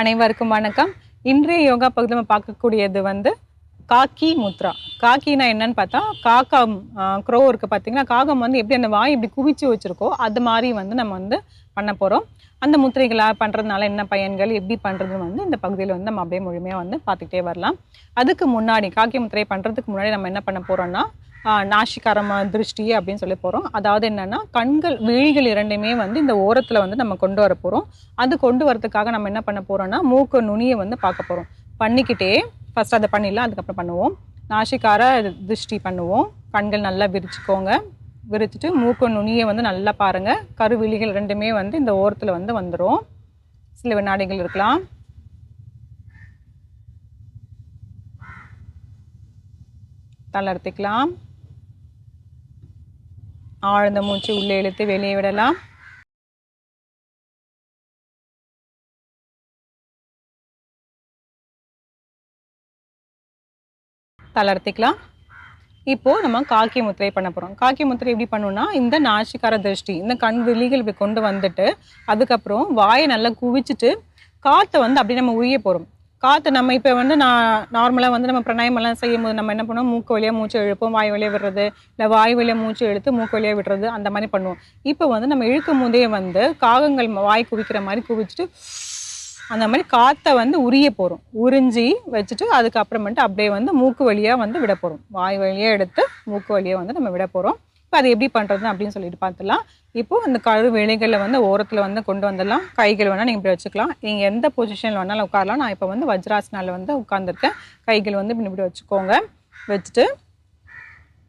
அனைவருக்கும் வணக்கம். இன்றைய யோகா பகுதியில் நம்ம பார்க்கக்கூடியது வந்து காக்கி முத்ரா. காக்கினா என்னன்னு பார்த்தா காக்கா க்ரோ இருக்கு பார்த்தீங்கன்னா காகம் வந்து எப்படி அந்த வாய் இப்படி குவிச்சு வச்சுருக்கோ அது மாதிரி வந்து நம்ம வந்து பண்ண போகிறோம் அந்த முத்திரைகளாக பண்ணுறதுனால என்ன பயன்கள் எப்படி பண்ணுறது வந்து இந்த பகுதியில் வந்து நம்ம அப்படியே முழுமையாக வந்து பார்த்துக்கிட்டே வரலாம். அதுக்கு முன்னாடி காக்கி முத்திரை பண்ணுறதுக்கு முன்னாடி நம்ம என்ன பண்ண போகிறோம்னா நாஷிகரம திருஷ்டி அப்படின்னு சொல்லி போகிறோம் அதாவது என்னென்னா கண்கள் விழிகள் இரண்டுமே வந்து இந்த ஓரத்தில் வந்து நம்ம கொண்டு வர போகிறோம் அது கொண்டு வரதுக்காக நம்ம என்ன பண்ண போகிறோம்னா மூக்கு நுனியை வந்து பார்க்க போகிறோம் பண்ணிக்கிட்டே ஃபஸ்ட் அதை பண்ணிடலாம் அதுக்கப்புறம் பண்ணுவோம். நாஷிகார திருஷ்டி பண்ணுவோம். கண்கள் நல்லா விரிச்சுக்கோங்க. விரிச்சிட்டு மூக்கு நுனியை வந்து நல்லா பாருங்கள் கருவிழிகள் ரெண்டுமே வந்து இந்த ஓரத்தில் வந்து வந்துடும் சில வினாடிகள் இருக்கலாம். தளர்த்திக்கலாம் ஆழ்ந்த மூச்சு உள்ளே இழுத்து வெளியே விடலாம். தளர்த்திக்கலாம். இப்போ நம்ம காக்கி முத்திரை பண்ண போறோம். காக்கி முத்திரை எப்படி பண்ணணும்னா இந்த நாசிக்கார திருஷ்டி இந்த கண் விழிகள் இப்படி கொண்டு வந்துட்டு அதுக்கப்புறம் வாயை நல்லா குவிச்சிட்டு காற்றை வந்து அப்படியே நம்ம உரிய போறோம். காற்று நம்ம இப்போ வந்து நான் நார்மலாக வந்து நம்ம பிராணாயம் எல்லாம் செய்யும் போது நம்ம என்ன பண்ணுவோம்? மூக்கு வழியாக மூச்சு இழுப்போம் வாய் வழியாக விடுறது இல்லை வாய் வழியாக மூச்சு இழுத்து மூக்கு வழியாக விடுறது அந்த மாதிரி பண்ணுவோம். இப்போ வந்து நம்ம இழுக்கும் போதே வந்து காகங்கள் வாய் குவிக்கிற மாதிரி குவிச்சிட்டு அந்த மாதிரி காற்றை வந்து உரிய போகிறோம் உறிஞ்சி வச்சுட்டு அதுக்கப்புறமேட்டு அப்படியே வந்து மூக்கு வழியாக வந்து விட போகிறோம் வாய் வழியாக எடுத்து மூக்கு வழியாக வந்து நம்ம விட போகிறோம் இப்போ அது எப்படி பண்ணுறது அப்படின்னு சொல்லிட்டு பார்த்துலாம் இப்போ அந்த கரு வேலைகளில் வந்து ஓரத்தில் வந்து கொண்டு வந்துடலாம். கைகள் வேணால் நீங்கள் இப்படி வச்சுக்கலாம். நீங்கள் எந்த பொசிஷனில் வேணாலும் உட்காரலாம். நான் இப்போ வந்து வஜ்ராசனால வந்து உட்காந்துருக்கேன் கைகள் வந்து இப்படி இப்படி வச்சுக்கோங்க. வச்சுட்டு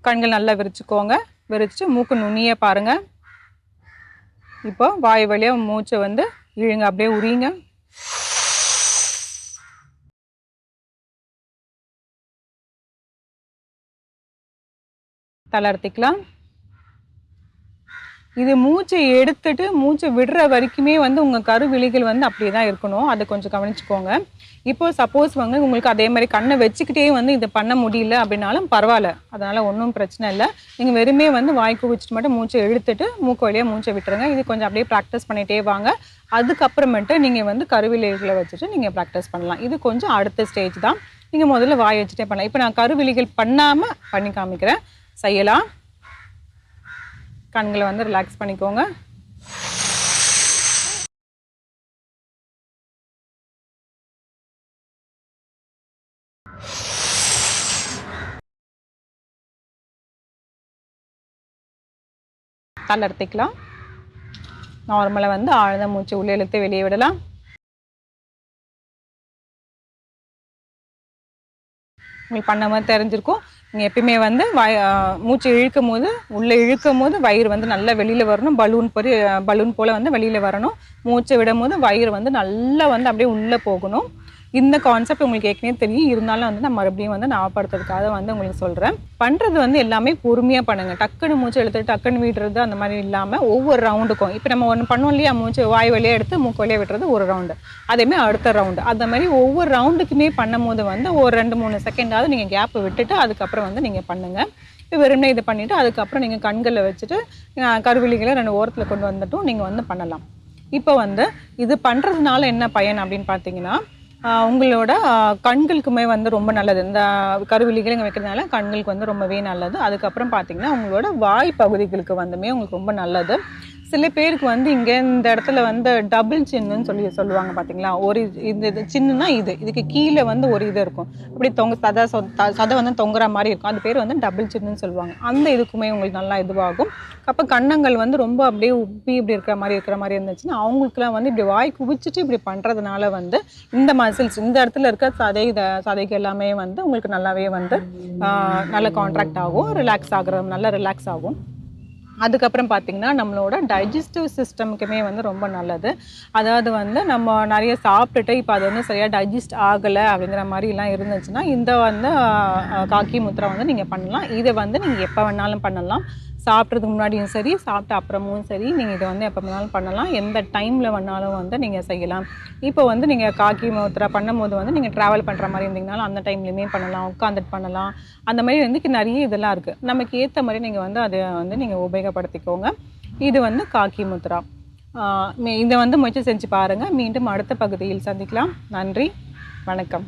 கண்கள் நல்லா விரிச்சுக்கோங்க. விரிச்சிட்டு மூக்கு நுனியை பாருங்கள் இப்போ வாய் வழியாக மூச்சை வந்து இழுங்க. அப்படியே உரியுங்க தளர்த்திக்கலாம் இது மூச்சை எடுத்துட்டு மூச்சை விடுற வரைக்குமே வந்து உங்கள் கருவிழிகள் வந்து அப்படியே தான் இருக்கணும். அதை கொஞ்சம் கவனிச்சுக்கோங்க. இப்போ சப்போஸ் வந்து உங்களுக்கு அதே மாதிரி கண்ணை வச்சுக்கிட்டே வந்து இதை பண்ண முடியல அப்படின்னாலும் பரவாயில்ல. அதனால் ஒன்றும் பிரச்சனை இல்லை. நீங்கள் வெறுமே வந்து வாய் குவிச்சிட்டு மட்டும் மூச்சை இழுத்துட்டு மூக்கு வழியாக மூச்சை விட்டுருங்க. இது கொஞ்சம் அப்படியே ப்ராக்டிஸ் பண்ணிகிட்டே வாங்க. அதுக்கப்புறமேட்டு நீங்கள் வந்து கருவிழிகளை வச்சுட்டு நீங்கள் ப்ராக்டிஸ் பண்ணலாம். இது கொஞ்சம் அடுத்த ஸ்டேஜ் தான். நீங்கள் முதல்ல வாய் வச்சுட்டே பண்ணலாம். இப்போ நான் கருவிழிகள் பண்ணாமல் பண்ணி காமிக்கிறேன். செய்யலாம். கண்களை வந்து ரிலாக்ஸ் பண்ணிக்கோங்க. தளர்த்திக்கலாம் நார்மலாக வந்து ஆழ்ந்த மூச்சு உள்ளே இழுத்து வெளியே விடலாம். உங்களுக்கு பண்ண மாதிரி தெரிஞ்சிருக்கும். நீங்கள் எப்பயுமே வந்து வய மூச்சு இழுக்கும் போது உள்ளே இழுக்கும் போது வயிறு வந்து நல்லா வெளியில் வரணும். பலூன் பொறி பலூன் போல் வந்து வெளியில் வரணும். மூச்சை விடும் போது வயிறு வந்து நல்லா வந்து அப்படியே உள்ளே போகணும். இந்த கான்செப்ட் உங்களுக்கு ஏற்கனவே தெரியும். இருந்தாலும் வந்து நான் மறுபடியும் வந்து ஞாபகப்படுத்துறதுக்காக வந்து உங்களுக்கு சொல்கிறேன் பண்ணுறது வந்து எல்லாமே பொறுமையாக பண்ணுங்கள் டக்குன்னு மூச்சு எடுத்துட்டு டக்குன்னு விடுறது அந்த மாதிரி இல்லாமல் ஒவ்வொரு ரவுண்டுக்கும் இப்போ நம்ம ஒன்று பண்ணோம் இல்லையா? மூச்சு வாய் வழியாக எடுத்து மூக்கு வழியாக விடுறது ஒரு ரவுண்டு அதேமாதிரி அடுத்த ரவுண்டு அந்த மாதிரி ஒவ்வொரு ரவுண்டுக்குமே பண்ணும்போது வந்து ஒரு ரெண்டு மூணு செகண்டாவது நீங்கள் கேப்பை விட்டுட்டு அதுக்கப்புறம் வந்து நீங்கள் பண்ணுங்கள் இப்போ வெறுமனே இது பண்ணிவிட்டு அதுக்கப்புறம் நீங்கள் கண்களில் வச்சுட்டு கருவிழிகளை ரெண்டு ஓரத்தில் கொண்டு வந்துட்டும் நீங்கள் வந்து பண்ணலாம். இப்போ வந்து இது பண்ணுறதுனால என்ன பயன் அப்படின்னு பார்த்தீங்கன்னா உங்களோட கண்களுக்குமே வந்து ரொம்ப நல்லது. இந்த கருவிழிகளை இங்கே வைக்கிறதுனால கண்களுக்கு வந்து ரொம்பவே நல்லது. அதுக்கப்புறம் பார்த்தீங்கன்னா உங்களோட வாய் பகுதிகளுக்கு வந்துமே உங்களுக்கு ரொம்ப நல்லது. சில பேருக்கு வந்து இங்கே இந்த இடத்துல வந்து டபுள் சின்னுன்னு சொல்லி சொல்லுவாங்க பார்த்தீங்களா ஒரு இது- இந்த இது சின்னுனா இது. இதுக்கு கீழே வந்து ஒரு இது இருக்கும். அப்படி தொங்க சதை த- சதை வந்து தொங்குற மாதிரி இருக்கும். அது பேர் வந்து டபுள் சின்னுன்னு சொல்லுவாங்க. அந்த இதுக்குமே உங்களுக்கு நல்லா இதுவாகும். அப்போ கன்னங்கள் வந்து ரொம்ப அப்படியே உப்பி இப்படி இருக்கிற மாதிரி இருக்கிற மாதிரி இருந்துச்சுன்னா அவங்களுக்குலாம் வந்து இப்படி வாய் குவிச்சிட்டு இப்படி பண்ணுறதுனால வந்து இந்த மசில்ஸ் இந்த இடத்துல இருக்க சதை இதை சதைக்கு எல்லாமே வந்து உங்களுக்கு நல்லாவே வந்து நல்ல கான்ட்ராக்ட் ஆகும். ரிலாக்ஸ் ஆகுற நல்லா ரிலாக்ஸ் ஆகும். அதுக்கப்புறம் பார்த்தீங்கன்னா நம்மளோட டைஜஸ்டிவ் சிஸ்டமுக்குமே வந்து ரொம்ப நல்லது. அதாவது வந்து நம்ம நிறைய சாப்பிட்டுட்டு இப்போ அது வந்து சரியாக டைஜஸ்ட் ஆகலை அப்படிங்கிற மாதிரிலாம் இருந்துச்சுன்னா இந்த வந்து காக்கி முத்திரை வந்து நீங்கள் பண்ணலாம். இதை வந்து நீங்கள் எப்போ வேணாலும் பண்ணலாம். சாப்பிட்றதுக்கு முன்னாடியும் சரி சாப்பிட்ட அப்புறமும் சரி நீங்கள் இதை வந்து எப்போ வேணாலும் பண்ணலாம். எந்த டைமில் வேணாலும் வந்து நீங்கள் செய்யலாம். இப்போ வந்து நீங்கள் காக்கி முத்திரை பண்ணும்போது வந்து நீங்கள் ட்ராவல் பண்ணுற மாதிரி இருந்தீங்கனாலும் அந்த டைம்லையுமே பண்ணலாம் உட்காந்துட்டு பண்ணலாம். அந்த மாதிரி வந்து நிறைய இதெல்லாம் இருக்குது நமக்கு ஏற்ற மாதிரி நீங்கள் வந்து அதை வந்து நீங்கள் உபயோகப்படுத்திக்கோங்க. இது வந்து காக்கி முத்ரா. இதை வந்து முயற்சி செஞ்சு பாருங்கள் மீண்டும் அடுத்த பகுதியில் சந்திக்கலாம். நன்றி. வணக்கம்.